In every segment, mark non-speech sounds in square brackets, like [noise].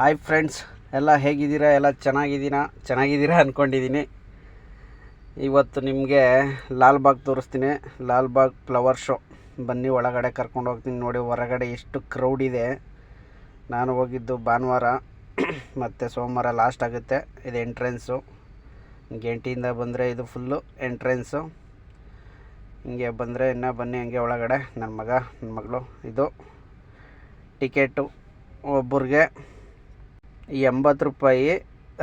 Hi friends ಎಲ್ಲ ಹೇಗಿದ್ದೀರಾ? ಎಲ್ಲ ಚೆನ್ನಾಗಿದ್ದೀರಾ? ಚೆನ್ನಾಗಿದ್ದೀರಾ ಅಂದ್ಕೊಂಡಿದ್ದೀನಿ ಇವತ್ತು ನಿಮಗೆ ಲಾಲ್ಬಾಗ್ ತೋರಿಸ್ತೀನಿ. ಲಾಲ್ಬಾಗ್ ಫ್ಲವರ್ ಶೋ ಬನ್ನಿ, ಒಳಗಡೆ ಕರ್ಕೊಂಡು ಹೋಗ್ತೀನಿ. ನೋಡಿ, ಹೊರಗಡೆ ಎಷ್ಟು ಕ್ರೌಡ್ ಇದೆ. ನಾನು ಹೋಗಿದ್ದು ಭಾನುವಾರ, ಮತ್ತು ಸೋಮವಾರ ಲಾಸ್ಟ್ ಆಗುತ್ತೆ. ಇದು ಎಂಟ್ರೆನ್ಸು ಗೇಟಿಂದ ಬಂದರೆ ಇದು ಫುಲ್ಲು ಎಂಟ್ರೆನ್ಸು ಹಿಂಗೆ ಬಂದರೆ ಇನ್ನೂ ಬನ್ನಿ ಹಂಗೆ ಒಳಗಡೆ. ನನ್ನ ಮಗ ನನ್ನ ಮಗಳು, ಇದು ಟಿಕೆಟು ಒಬ್ಬರಿಗೆ. ಎಂಬತ್ತು ರೂಪಾಯಿ,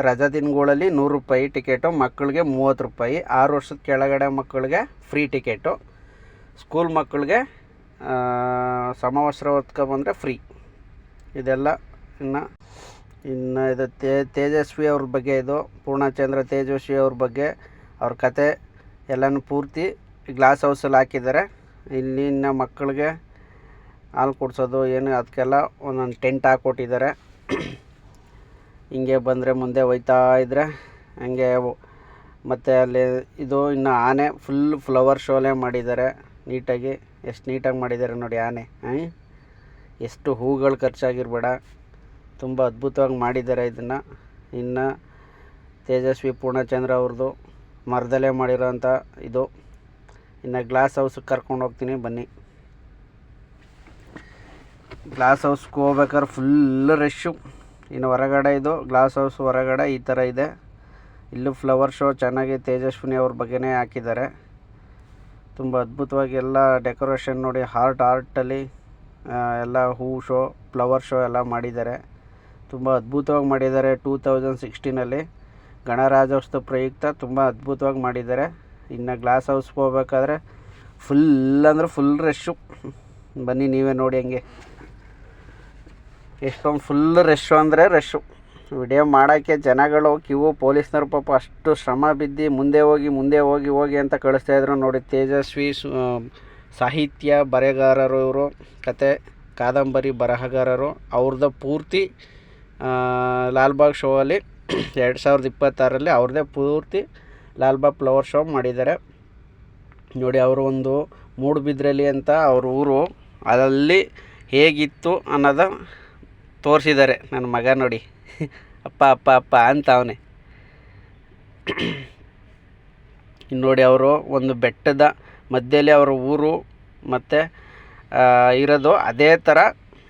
ರಜಾ ದಿನಗಳಲ್ಲಿ ನೂರು ರೂಪಾಯಿ ಟಿಕೆಟು, ಮಕ್ಕಳಿಗೆ ಮೂವತ್ತು ರೂಪಾಯಿ. ಆರು ವರ್ಷದ ಕೆಳಗಡೆ ಮಕ್ಕಳಿಗೆ ಫ್ರೀ ಟಿಕೆಟು. ಸ್ಕೂಲ್ ಮಕ್ಕಳಿಗೆ ಸಮವಸ್ತ್ರ ಹೊತ್ಕೊಬಂದರೆ ಫ್ರೀ. ಇದೆಲ್ಲ ಇನ್ನು ಇನ್ನು ಇದು ತೇ, ತೇಜಸ್ವಿ ಅವ್ರ ಬಗ್ಗೆ ಇದು, ಪೂರ್ಣಚಂದ್ರ ತೇಜಸ್ವಿ ಅವ್ರ ಬಗ್ಗೆ, ಅವ್ರ ಕತೆ ಎಲ್ಲನೂ ಪೂರ್ತಿ ಗ್ಲಾಸ್ ಹೌಸಲ್ಲಿ ಹಾಕಿದ್ದಾರೆ. ಇಲ್ಲಿ ಇನ್ನು ಮಕ್ಕಳಿಗೆ ಹಾಲು ಕುಡಿಸೋದು ಏನು, ಅದಕ್ಕೆಲ್ಲ ಒಂದೊಂದು ಟೆಂಟ್ ಹಾಕ್ಕೊಟ್ಟಿದ್ದಾರೆ. ಹಿಂಗೆ ಬಂದರೆ ಮುಂದೆ ಹೋಯ್ತಾ ಇದ್ದರೆ ಹಂಗೆ ಮತ್ತು ಅಲ್ಲಿ ಇದು ಇನ್ನು ಆನೆ ಫುಲ್ ಫ್ಲವರ್ ಶೋಲೇ ಮಾಡಿದ್ದಾರೆ. ನೀಟಾಗಿ, ಎಷ್ಟು ನೀಟಾಗಿ ಮಾಡಿದ್ದಾರೆ ನೋಡಿ ಆನೆ ಎಷ್ಟು ಹೂಗಳು ಖರ್ಚಾಗಿರ್ಬೇಡ. ತುಂಬ ಅದ್ಭುತವಾಗಿ ಮಾಡಿದ್ದಾರೆ ಇದನ್ನು. ಇನ್ನು ತೇಜಸ್ವಿ ಪೂರ್ಣಚಂದ್ರ ಅವ್ರದ್ದು ಮರದಲ್ಲೇ ಮಾಡಿರೋಂಥ ಇದು. ಇನ್ನು ಗ್ಲಾಸ್ ಹೌಸ್ಗೆ ಕರ್ಕೊಂಡು ಹೋಗ್ತೀನಿ, ಬನ್ನಿ. ಗ್ಲಾಸ್ ಹೌಸ್ಗೆ ಹೋಗ್ಬೇಕಾದ್ರೆ ಫುಲ್ ರಶ್ಶು ಇನ್ನು ಹೊರಗಡೆ ಇದು ಗ್ಲಾಸ್ ಹೌಸ್ ಹೊರಗಡೆ ಈ ಥರ ಇದೆ. ಇಲ್ಲೂ ಫ್ಲವರ್ ಶೋ ಚೆನ್ನಾಗಿ ತೇಜಸ್ವಿನಿ ಅವ್ರ ಬಗ್ಗೆನೇ ಹಾಕಿದ್ದಾರೆ. ತುಂಬ ಅದ್ಭುತವಾಗಿ ಎಲ್ಲ ಡೆಕೋರೇಷನ್ ನೋಡಿ ಹಾರ್ಟ್ ಆರ್ಟಲ್ಲಿ ಎಲ್ಲ ಹೂ ಶೋ ಫ್ಲವರ್ ಶೋ ಎಲ್ಲ ಮಾಡಿದ್ದಾರೆ. ತುಂಬ ಅದ್ಭುತವಾಗಿ ಮಾಡಿದ್ದಾರೆ ಟೂ ತೌಸಂಡ್ ಸಿಕ್ಸ್ಟೀನಲ್ಲಿ ಗಣರಾಜ್ಯೋತ್ಸವ ಪ್ರಯುಕ್ತ ತುಂಬ ಅದ್ಭುತವಾಗಿ ಮಾಡಿದ್ದಾರೆ. ಇನ್ನು ಗ್ಲಾಸ್ ಹೌಸ್ಗೆ ಹೋಗ್ಬೇಕಾದ್ರೆ ಫುಲ್ ಅಂದರೆ ಫುಲ್ ರಶ್ಶು ಬನ್ನಿ ನೀವೇ ನೋಡಿ ಹಂಗೆ. ಎಷ್ಟೊಂದು ಫುಲ್ ರಶ್ಶು ಅಂದರೆ ರಶ್ಶು ವಿಡಿಯೋ ಮಾಡೋಕ್ಕೆ ಜನಗಳು ಕಿವು ಪೊಲೀಸ್ನವ್ರು ಪಾಪ ಅಷ್ಟು ಶ್ರಮ ಬಿದ್ದು ಮುಂದೆ ಹೋಗಿ ಮುಂದೆ ಹೋಗಿ ಹೋಗಿ ಅಂತ ಕಳಿಸ್ತಾಯಿದ್ರು ನೋಡಿ. ತೇಜಸ್ವಿ ಸಾಹಿತ್ಯ ಬರೆಗಾರರು ಇವರು, ಕತೆ, ಕಾದಂಬರಿ ಬರಹಗಾರರು ಅವ್ರದ್ದು ಪೂರ್ತಿ ಲಾಲ್ಬಾಗ್ ಶೋ ಅಲ್ಲಿ [clears throat] ಎರಡು ಸಾವಿರದ ಇಪ್ಪತ್ತಾರಲ್ಲಿ ಅವ್ರದ್ದೇ ಪೂರ್ತಿ ಲಾಲ್ಬಾಗ್ ಫ್ಲವರ್ ಶೋ ಮಾಡಿದ್ದಾರೆ. ನೋಡಿ ಅವರು ಒಂದು ಮೂಡುಬಿದ್ರಲ್ಲಿ ಅಂತ ಅವ್ರ ಊರು ಅಲ್ಲಿ ಹೇಗಿತ್ತು ಅನ್ನೋದು ತೋರಿಸಿದ್ದಾರೆ ನನ್ನ ಮಗ ನೋಡಿ. ಅಪ್ಪ ಅಪ್ಪ ಅಪ್ಪ ಅಂತ ಅವನೇ. ನೋಡಿ ಅವರು ಒಂದು ಬೆಟ್ಟದ ಮಧ್ಯದಲ್ಲಿ ಅವರ ಊರು ಮತ್ತು ಇರೋದು ಅದೇ ಥರ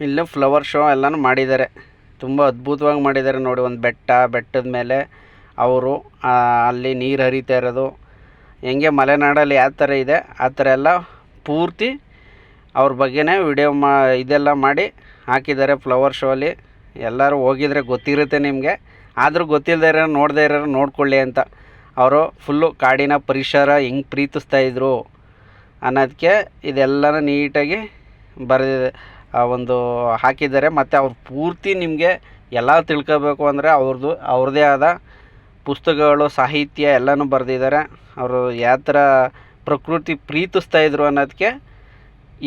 ಇಲ್ಲಿ ಫ್ಲವರ್ ಶೋ ಎಲ್ಲನೂ ಮಾಡಿದ್ದಾರೆ. ತುಂಬ ಅದ್ಭುತವಾಗಿ ಮಾಡಿದ್ದಾರೆ ನೋಡಿ ಒಂದು ಬೆಟ್ಟ, ಬೆಟ್ಟದ ಮೇಲೆ ಅವರು ಅಲ್ಲಿ ನೀರು ಹರಿತಾ ಇರೋದು. ಹೆಂಗೆ ಮಲೆನಾಡಲ್ಲಿ ಯಾವ ಥರ ಇದೆ, ಆ ಥರ ಎಲ್ಲ ಪೂರ್ತಿ ಅವ್ರ ಬಗ್ಗೆನೇ ವಿಡಿಯೋ ಮಾ, ಇದೆಲ್ಲ ಮಾಡಿ ಹಾಕಿದ್ದಾರೆ ಫ್ಲವರ್ ಶೋಲಿ ಎಲ್ಲರೂ ಹೋಗಿದ್ರೆ ಗೊತ್ತಿರುತ್ತೆ ನಿಮಗೆ. ಆದರೂ ಗೊತ್ತಿಲ್ಲದೆ ಇರೋ ನೋಡದೆ ಇರೋರು ನೋಡ್ಕೊಳ್ಳಿ ಅಂತ. ಅವರು ಫುಲ್ಲು ಕಾಡಿನ ಪರಿಸರ ಹೆಂಗೆ ಪ್ರೀತಿಸ್ತಾ ಇದ್ದರು ಅನ್ನೋದಕ್ಕೆ ಇದೆಲ್ಲನೂ ನೀಟಾಗಿ ಬರೆದಿದೆ ಆ ಒಂದು ಹಾಕಿದ್ದಾರೆ. ಮತ್ತು ಅವ್ರು ಪೂರ್ತಿ ನಿಮಗೆ ಎಲ್ಲ ತಿಳ್ಕೋಬೇಕು ಅಂದರೆ ಅವ್ರದ್ದು ಅವ್ರದ್ದೇ ಆದ ಪುಸ್ತಕಗಳು, ಸಾಹಿತ್ಯ ಎಲ್ಲನೂ ಬರೆದಿದ್ದಾರೆ. ಅವರು ಯಾವ ಥರ ಪ್ರಕೃತಿ ಪ್ರೀತಿಸ್ತಾ ಇದ್ರು ಅನ್ನೋದಕ್ಕೆ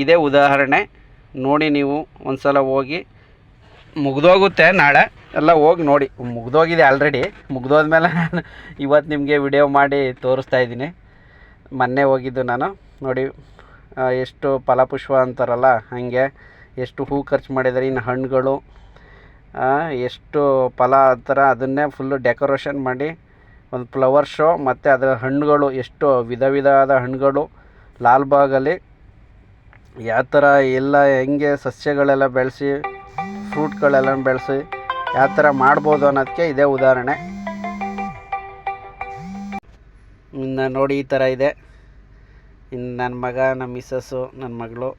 ಇದೇ ಉದಾಹರಣೆ. ನೋಡಿ ನೀವು ಒಂದು ಸಲ ಹೋಗಿ. ಮುಗ್ದೋಗುತ್ತೆ ನಾಳೆ. ಎಲ್ಲ ಹೋಗಿ ನೋಡಿ. ಮುಗ್ದೋಗಿದೆ ಆಲ್ರೆಡಿ ಮುಗ್ದೋದ್ಮೇಲೆ ನಾನು ಇವತ್ತು ನಿಮಗೆ ವಿಡಿಯೋ ಮಾಡಿ ತೋರಿಸ್ತಾ ಇದ್ದೀನಿ. ಮೊನ್ನೆ ಹೋಗಿದ್ದು ನಾನು. ನೋಡಿ ಎಷ್ಟು ಫಲಪುಷ್ಪ ಅಂತಾರಲ್ಲ, ಹಾಗೆ ಎಷ್ಟು ಹೂ ಖರ್ಚು ಮಾಡಿದ್ದಾರೆ ಇನ್ನು ಹಣ್ಣುಗಳು ಎಷ್ಟು ಫಲ ಆ ಥರ ಅದನ್ನೇ ಫುಲ್ಲು ಡೆಕೋರೇಷನ್ ಮಾಡಿ, ಒಂದು ಫ್ಲವರ್ ಶೋ ಮತ್ತು ಅದರ ಹಣ್ಣುಗಳು, ಎಷ್ಟು ವಿಧ ವಿಧವಾದ ಹಣ್ಣುಗಳು ಲಾಲ್ಬಾಗಲ್ಲಿ ಯಾವ ಥರ ಎಲ್ಲ ಹೆಂಗೆ ಸಸ್ಯಗಳೆಲ್ಲ ಬೆಳೆಸಿ, ಫ್ರೂಟ್ಗಳೆಲ್ಲ ಬೆಳೆಸಿ ಯಾವ ಥರ ಮಾಡ್ಬೋದು ಅನ್ನೋದಕ್ಕೆ ಇದೇ ಉದಾಹರಣೆ. ಇನ್ನು ನೋಡಿ ಈ ಥರ ಇದೆ. ಇನ್ನು ನನ್ನ ಮಗ ನಮ್ಮ ಮಿಸ್ಸಸ್ಸು ನನ್ನ ಮಗಳು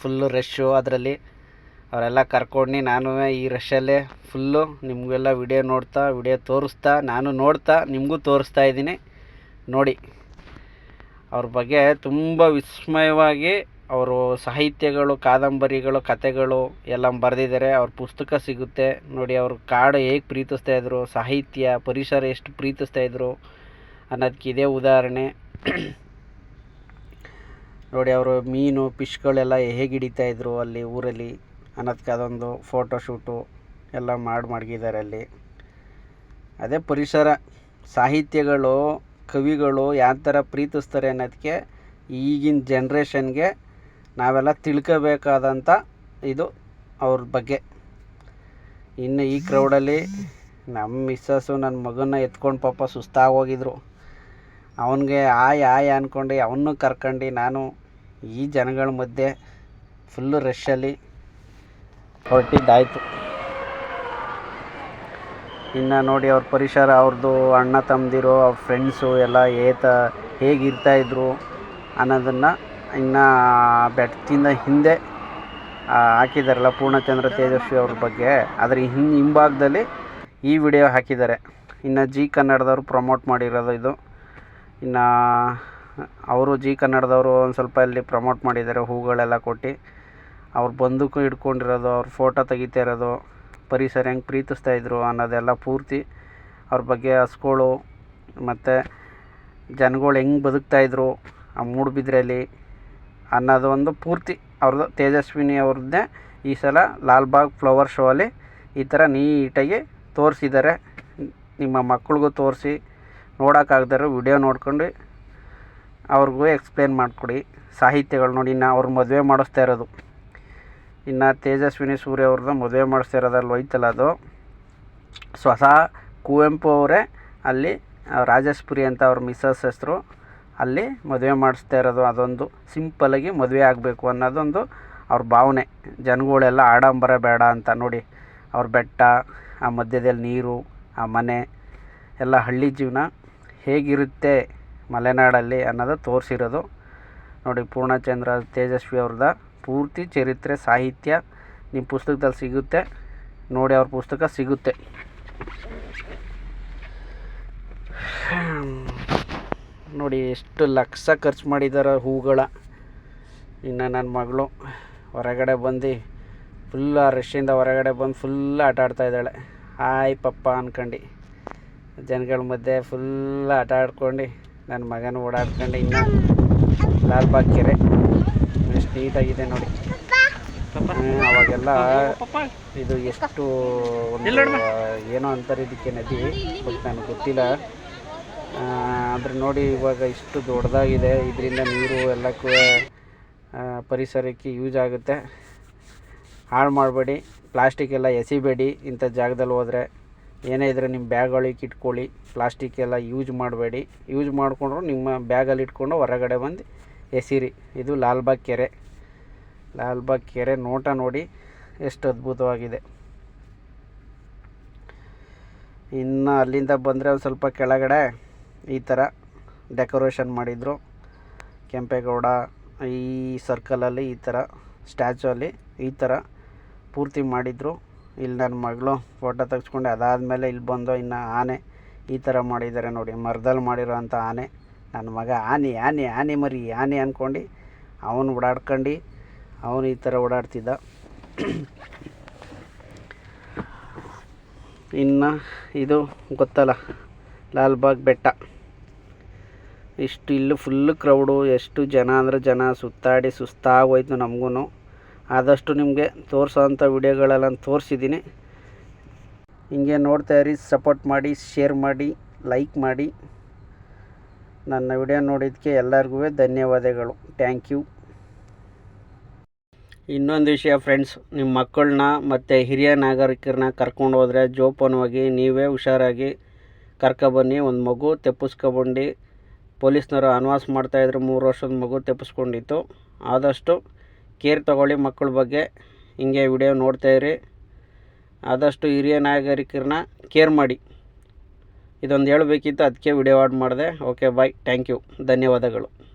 ಫುಲ್ಲು ರಶ್ಶು ಅದರಲ್ಲಿ. ಅವರೆಲ್ಲ ಕರ್ಕೊಂಡು ನಾನು ಈ ರಶಲ್ಲೇ ಫುಲ್ಲು ನಿಮಗೆಲ್ಲ ವಿಡಿಯೋ ನೋಡ್ತಾ ವಿಡಿಯೋ ತೋರಿಸ್ತಾ, ನಾನು ನೋಡ್ತಾ, ನಿಮಗೂ ತೋರಿಸ್ತಾ ಇದ್ದೀನಿ. ನೋಡಿ. ಅವ್ರ ಬಗ್ಗೆ ತುಂಬ ವಿಸ್ಮಯವಾಗಿ ಅವರು ಸಾಹಿತ್ಯಗಳು, ಕಾದಂಬರಿಗಳು, ಕತೆಗಳು ಎಲ್ಲ ಬರೆದಿದ್ದಾರೆ. ಅವ್ರ ಪುಸ್ತಕ ಸಿಗುತ್ತೆ. ನೋಡಿ, ಅವರು ಕಾಡು ಹೇಗೆ ಪ್ರೀತಿಸ್ತಾಯಿದ್ರು ಸಾಹಿತ್ಯ ಪರಿಸರ ಎಷ್ಟು ಪ್ರೀತಿಸ್ತಾ ಇದ್ದರು ಅನ್ನೋದಕ್ಕೆ ಇದೇ ಉದಾಹರಣೆ. ನೋಡಿ, ಅವರು ಮೀನು, ಫಿಶ್ಗಳೆಲ್ಲ ಹೇಗೆ ಹಿಡಿತಾಯಿದ್ರು ಅಲ್ಲಿ ಊರಲ್ಲಿ ಅನ್ನೋದಕ್ಕೆ ಅದೊಂದು ಫೋಟೋ ಶೂಟು ಎಲ್ಲ ಮಾಡಿ ಮಡಗಿದ್ದಾರೆ ಅಲ್ಲಿ. ಅದೇ ಪರಿಸರ, ಸಾಹಿತ್ಯಗಳು, ಕವಿಗಳು ಯಾವ ಥರ ಪ್ರೀತಿಸ್ತಾರೆ ಅನ್ನೋದಕ್ಕೆ ಈಗಿನ ಜನ್ರೇಷನ್ಗೆ ನಾವೆಲ್ಲ ತಿಳ್ಕೋಬೇಕಾದಂಥ ಇದು ಅವ್ರ ಬಗ್ಗೆ. ಇನ್ನು ಈ ಕ್ರೌಡಲ್ಲಿ ನಮ್ಮ ಮಿಸ್ಸಸ್ಸು ನನ್ನ ಮಗನ ಎತ್ಕೊಂಡು ಪಾಪ ಸುಸ್ತಾಗೋಗಿದ್ರು. ಅವನಿಗೆ ಆಯ್ ಆಯ್ ಅಂದ್ಕೊಂಡು ಅವನ್ನೂ ಕರ್ಕೊಂಡು ನಾನು ಈ ಜನಗಳ ಮಧ್ಯೆ ಫುಲ್ಲು ರಶ್ಶಲ್ಲಿ ಹೊರಟಿದ್ದಾಯಿತು. ಇನ್ನು ನೋಡಿ ಅವ್ರ ಪರಿಸರ ಅವ್ರದ್ದು ಅಣ್ಣ ತಮ್ಮದಿರು ಅವ್ರ ಫ್ರೆಂಡ್ಸು ಎಲ್ಲ ಏತ ಹೇಗಿರ್ತಾಯಿದ್ರು ಅನ್ನೋದನ್ನು ಇನ್ನು ಬೆಟ್ಟದಿಂದ ಹಿಂದೆ ಆ, ಹಾಕಿದಾರಲ್ಲ ಪೂರ್ಣಚಂದ್ರ ತೇಜಸ್ವಿ ಅವ್ರ ಬಗ್ಗೆ. ಅದರ ಹಿನ್ ಹಿಂಭಾಗದಲ್ಲಿ ಈ ವಿಡಿಯೋ ಹಾಕಿದ್ದಾರೆ. ಇನ್ನು ಜಿ ಕನ್ನಡದವರು ಪ್ರಮೋಟ್ ಮಾಡಿರೋದು ಇದು. ಇನ್ನು ಅವರು ಜಿ ಕನ್ನಡದವರು ಒಂದು ಸ್ವಲ್ಪ ಇಲ್ಲಿ ಪ್ರಮೋಟ್ ಮಾಡಿದ್ದಾರೆ ಹೂಗಳೆಲ್ಲ ಕೊಟ್ಟು. ಅವ್ರ ಬಂದೂಕು ಹಿಡ್ಕೊಂಡಿರೋದು ಅವ್ರ ಫೋಟೋ ತೆಗಿತಾ ಇರೋದು. ಪರಿಸರ ಹೆಂಗೆ ಪ್ರೀತಿಸ್ತಾ ಇದ್ರು ಅನ್ನೋದೆಲ್ಲ ಪೂರ್ತಿ ಅವ್ರ ಬಗ್ಗೆ ಹಸ್ಗಳು ಮತ್ತು ಜನಗಳು ಹೆಂಗೆ ಬದುಕ್ತಾಯಿದ್ರು ಆ ಮೂಡುಬಿದ್ರೆಯಲ್ಲಿ ಅನ್ನೋದು ಒಂದು ಪೂರ್ತಿ ಅವ್ರದ್ದು, ತೇಜಸ್ವಿನಿ ಅವ್ರದ್ದೇ ಈ ಸಲ ಲಾಲ್ಬಾಗ್ ಫ್ಲವರ್ ಶೋ ಅಲ್ಲಿ ಈ ಥರ ನೀಟಾಗಿ ತೋರಿಸಿದ್ದಾರೆ. ನಿಮ್ಮ ಮಕ್ಳಿಗೂ ತೋರಿಸಿ ನೋಡೋಕ್ಕಾಗ್ದಾರೆ ವಿಡಿಯೋ ನೋಡ್ಕೊಂಡು ಅವ್ರಿಗೂ ಎಕ್ಸ್ಪ್ಲೇನ್ ಮಾಡಿಕೊಡಿ. ಸಾಹಿತ್ಯಗಳು ನೋಡಿ, ಇನ್ನು ಅವ್ರ ಮದುವೆ ಮಾಡಿಸ್ತಾ ಇರೋದು. ಇನ್ನು ತೇಜಸ್ವಿನಿ ಸೂರ್ಯ ಅವ್ರದ್ದು ಮದುವೆ ಮಾಡಿಸ್ತಾ ಇರೋದಲ್ಲಿ ಹೋಯ್ತಲ್ಲ ಅದು. ಸ್ವತಃ ಕುವೆಂಪು ಅವರೇ ಅಲ್ಲಿ ರಾಜೇಶ್ಪುರಿ ಅಂತ ಅವ್ರ ಮಿಸ್ಸಸ್ ಹೆಸರು. ಅಲ್ಲಿ ಮದುವೆ ಮಾಡಿಸ್ತಾ ಇರೋದು ಅದೊಂದು ಸಿಂಪಲ್ಲಾಗಿ ಮದುವೆ ಆಗಬೇಕು ಅನ್ನೋದೊಂದು ಅವ್ರ ಭಾವನೆ. ಜನಗಳೆಲ್ಲ ಆಡಂಬರ ಬೇಡ ಅಂತ ನೋಡಿ. ಅವ್ರ ಬೆಟ್ಟ, ಆ ಮಧ್ಯದಲ್ಲಿ ನೀರು, ಆ ಮನೆ, ಎಲ್ಲ ಹಳ್ಳಿ ಜೀವನ ಹೇಗಿರುತ್ತೆ ಮಲೆನಾಡಲ್ಲಿ ಅನ್ನೋದು ತೋರಿಸಿರೋದು. ನೋಡಿ, ಪೂರ್ಣಚಂದ್ರ ತೇಜಸ್ವಿ ಅವ್ರದ ಪೂರ್ತಿ ಚರಿತ್ರೆ, ಸಾಹಿತ್ಯ ನಿಮ್ಮ ಪುಸ್ತಕದಲ್ಲಿ ಸಿಗುತ್ತೆ. ನೋಡಿ, ಅವ್ರ ಪುಸ್ತಕ ಸಿಗುತ್ತೆ. ನೋಡಿ ಎಷ್ಟು ಲಕ್ಷ ಖರ್ಚು ಮಾಡಿದ್ದಾರೆ ಹೂಗಳ. ಇನ್ನು ನನ್ನ ಮಗಳು ಹೊರಗಡೆ ಬಂದು ಫುಲ್ ಆ ರಶ್ಶಿಂದ ಹೊರಗಡೆ ಬಂದು ಫುಲ್ ಆಟ ಆಡ್ತಾ ಇದ್ದಾಳೆ. ಹಾಯ್ ಪಪ್ಪ ಅನ್ಕಂಡು. ಜನಗಳ ಮಧ್ಯೆ ಫುಲ್ ಆಟ ಆಡ್ಕೊಂಡು ನನ್ನ ಮಗನ ಓಡಾಡ್ಕೊಂಡು ಇನ್ನು ಲಾಲ್ಬಾಗ್ ಕೆರೆ ಎಷ್ಟು ನೀಟಾಗಿದೆ ನೋಡಿ. ಅವಾಗೆಲ್ಲ ಇದು ಎಷ್ಟು ಏನೋ ಅಂತಾರೆ ಇದಕ್ಕೆ ನದಿ ನನಗೆ ಗೊತ್ತಿಲ್ಲ. ಆದ್ರೆ ನೋಡಿ ಇವಾಗ ಇಷ್ಟು ದೊಡ್ಡದಾಗಿದೆ. ಇದರಿಂದ ನೀರು ಎಲ್ಲಕ್ಕೂ ಪರಿಸರಕ್ಕೆ ಯೂಸ್ ಆಗುತ್ತೆ. ಹಾಳು ಮಾಡಬೇಡಿ. ಪ್ಲಾಸ್ಟಿಕ್ ಎಲ್ಲ ಎಸಿಬೇಡಿ. ಇಂಥ ಜಾಗದಲ್ಲಿ ಹೋದರೆ ಏನೇ ಇದ್ದರೆ ನಿಮ್ಮ ಬ್ಯಾಗ್ಗಳಿಗೆ ಇಟ್ಕೊಳ್ಳಿ. ಪ್ಲಾಸ್ಟಿಕ್ ಎಲ್ಲ ಯೂಸ್ ಮಾಡಬೇಡಿ. ಯೂಸ್ ಮಾಡಿಕೊಂಡ್ರು ನಿಮ್ಮ ಬ್ಯಾಗಲ್ಲಿ ಇಟ್ಕೊಂಡು ಹೊರಗಡೆ ಬಂದು ಎಸಿರಿ. ಇದು ಲಾಲ್ಬಾಗ್ ಕೆರೆ. ಲಾಲ್ಬಾಗ್ ಕೆರೆ ನೋಟ ನೋಡಿ ಎಷ್ಟು ಅದ್ಭುತವಾಗಿದೆ. ಇನ್ನು ಅಲ್ಲಿಂದ ಬಂದರೆ ಒಂದು ಸ್ವಲ್ಪ ಕೆಳಗಡೆ ಈ ಥರ ಡೆಕೋರೇಷನ್ ಮಾಡಿದರು. ಕೆಂಪೇಗೌಡ ಈ ಸರ್ಕಲಲ್ಲಿ ಈ ಥರ ಸ್ಟ್ಯಾಚು ಅಲ್ಲಿ ಈ ಥರ ಪೂರ್ತಿ ಮಾಡಿದರು. ಇಲ್ಲಿ ನನ್ನ ಮಗಳು ಫೋಟೋ ತೆಗೆಸ್ಕೊಂಡು. ಅದಾದಮೇಲೆ ಇಲ್ಲಿ ಬಂದು ಇನ್ನು ಆನೆ ಈ ಥರ ಮಾಡಿದ್ದಾರೆ ನೋಡಿ. ಮರದಲ್ಲಿ ಮಾಡಿರೋಂಥ ಆನೆ. ನನ್ನ ಮಗ ಆನೆ ಆನೆ ಆನೆ ಮರಿ, ಆನೆ ಅಂದ್ಕೊಂಡು ಅವನು ಓಡಾಡ್ಕೊಂಡು ಅವನು ಈ ಥರ ಓಡಾಡ್ತಿದ್ದ. ಇನ್ನು ಇದು ಗೊತ್ತಲ್ಲ, ಲಾಲ್ಬಾಗ್ ಬೆಟ್ಟ. ಇಷ್ಟು ಇಲ್ಲಿ ಫುಲ್ ಕ್ರೌಡು ಎಷ್ಟು ಜನ ಅಂದರೆ ಜನ ಸುತ್ತಾಡಿ ಸುಸ್ತಾಗೋಯ್ತು ನಮಗೂ ಆದಷ್ಟು ನಿಮಗೆ ತೋರಿಸೋವಂಥ ವಿಡಿಯೋಗಳೆಲ್ಲ ತೋರಿಸಿದ್ದೀನಿ ಹಿಂಗೆ ನೋಡ್ತಾ ಇರಿ ಸಪೋರ್ಟ್ ಮಾಡಿ ಶೇರ್ ಮಾಡಿ ಲೈಕ್ ಮಾಡಿ. ನನ್ನ ವಿಡಿಯೋ ನೋಡಿದ್ದಕ್ಕೆ ಎಲ್ಲರಿಗೂ ಧನ್ಯವಾದಗಳು. ಥ್ಯಾಂಕ್ ಯು ಇನ್ನೊಂದು ವಿಷಯ ಫ್ರೆಂಡ್ಸ್ ನಿಮ್ಮ ಮಕ್ಕಳನ್ನ ಮತ್ತು ಹಿರಿಯ ನಾಗರಿಕರನ್ನ ಕರ್ಕೊಂಡು ಹೋದರೆ ಜೋಪಾನವಾಗಿ ನೀವೇ ಹುಷಾರಾಗಿ ಕರ್ಕೊಬನ್ನಿ, ಒಂದು ಮಗು ತೆಪ್ಪಿಸ್ಕೊಬಂದು ಪೊಲೀಸ್ನವರು ಅನ್ವಾಸ್ ಮಾಡ್ತಾಯಿದ್ರು ಮೂರು ವರ್ಷದ ಮಗು ತೆಪ್ಪಿಸ್ಕೊಂಡಿತ್ತು. ಆದಷ್ಟು ಕೇರ್ ತಗೊಳ್ಳಿ ಮಕ್ಕಳ ಬಗ್ಗೆ ಹಿಂಗೆ ವಿಡಿಯೋ ನೋಡ್ತಾಯಿರಿ ಆದಷ್ಟು ಹಿರಿಯ ನಾಗರಿಕರನ್ನ ಕೇರ್ ಮಾಡಿ. ಇದೊಂದು ಹೇಳಬೇಕಿತ್ತು. ಅದಕ್ಕೆ ವಿಡಿಯೋ ಆಡ್ ಮಾಡಿದೆ. Okay, bye. Thank you. ಧನ್ಯವಾದಗಳು.